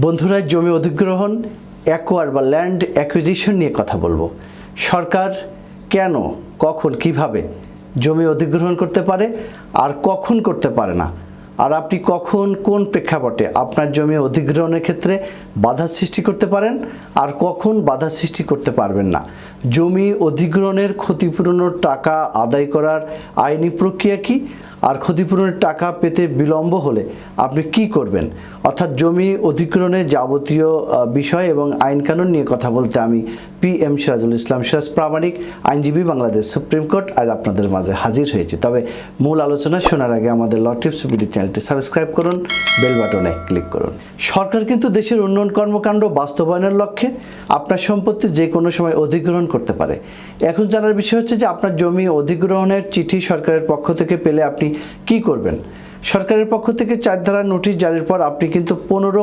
বন্ধুরা, জমি অধিগ্রহণ অ্যাকোয়ার বা ল্যান্ড অ্যাকুইজিশন নিয়ে কথা বলব। সরকার কেন, কখন, কীভাবে জমি অধিগ্রহণ করতে পারে আর কখন করতে পারে না? আর আপনি কখন, কোন প্রেক্ষাপটে আপনার জমি অধিগ্রহণের ক্ষেত্রে বাধা সৃষ্টি করতে পারেন আর কখন বাধা সৃষ্টি করতে পারবেন না? জমি অধিগ্রহণের ক্ষতিপূরণের টাকা আদায় করার আইনি প্রক্রিয়া কি? আর ক্ষতিপূরণের টাকা পেতে বিলম্ব হলে আপনি কি করবেন? অর্থাৎ জমি অধিগ্রহণের যাবতীয় বিষয় এবং আইনকানুন নিয়ে কথা বলতে আমি পি এম সিরাজুল ইসলাম সিরাজ প্রামাণিক আইনজীবী বাংলাদেশ সুপ্রিম কোর্ট আজ আপনাদের মাঝে হাজির হয়েছে। তবে মূল আলোচনা শোনার আগে আমাদের লটিভ সুপিডি চ্যানেলটি সাবস্ক্রাইব করুন, বেল বাটনে ক্লিক করুন। সরকার কিন্তু দেশের উন্নয়ন কর্মকাণ্ড বাস্তবায়নের লক্ষ্যে আপনার সম্পত্তি যে কোনো সময় অধিগ্রহণ করতে পারে। এখন জানার বিষয় হচ্ছে যে আপনার জমি অধিগ্রহণের চিঠি সরকারের পক্ষ থেকে পেলে আপনি কি করবেন? সরকারের পক্ষ থেকে চার ধারা নোটিশ জারির পর আপনি কিন্তু পনেরো